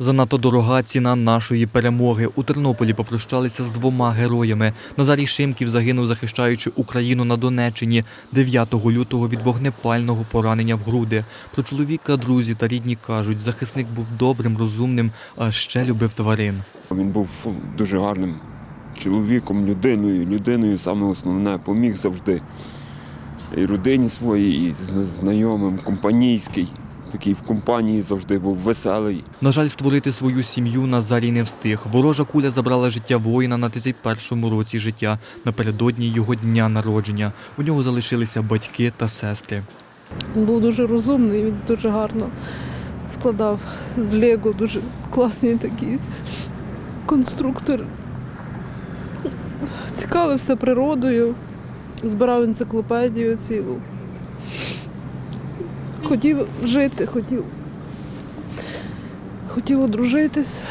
Занадто дорога ціна нашої перемоги. У Тернополі попрощалися з двома героями. Назарій Шимків загинув, захищаючи Україну на Донеччині 9 лютого від вогнепального поранення в груди. Про чоловіка друзі та рідні кажуть, захисник був добрим, розумним, а ще любив тварин. Він був дуже гарним чоловіком, людиною, людиною саме основне, поміг завжди. І родині своїй, і знайомим, компанійський. Такий в компанії завжди був веселий. На жаль, створити свою сім'ю Назарій не встиг. Ворожа куля забрала життя воїна на 31-му році життя, напередодні його дня народження. У нього залишилися батьки та сестри. Він був дуже розумний, він дуже гарно складав з Лего, дуже класний такий конструктор. Цікавився природою, збирав енциклопедію цілу. Хотів жити, хотів, хотів одружитись.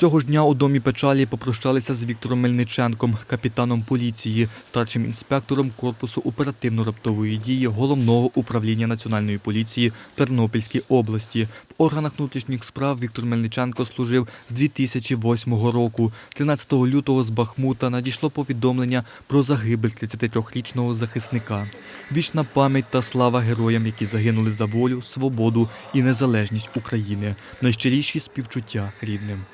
Цього ж дня у домі печалі попрощалися з Віктором Мельниченком, капітаном поліції, старшим інспектором корпусу оперативно-раптової дії головного управління національної поліції Тернопільській області. В органах внутрішніх справ Віктор Мельниченко служив з 2008 року. 13 лютого з Бахмута надійшло повідомлення про загибель 33-річного захисника. Вічна пам'ять та слава героям, які загинули за волю, свободу і незалежність України. Найщиріші співчуття рідним.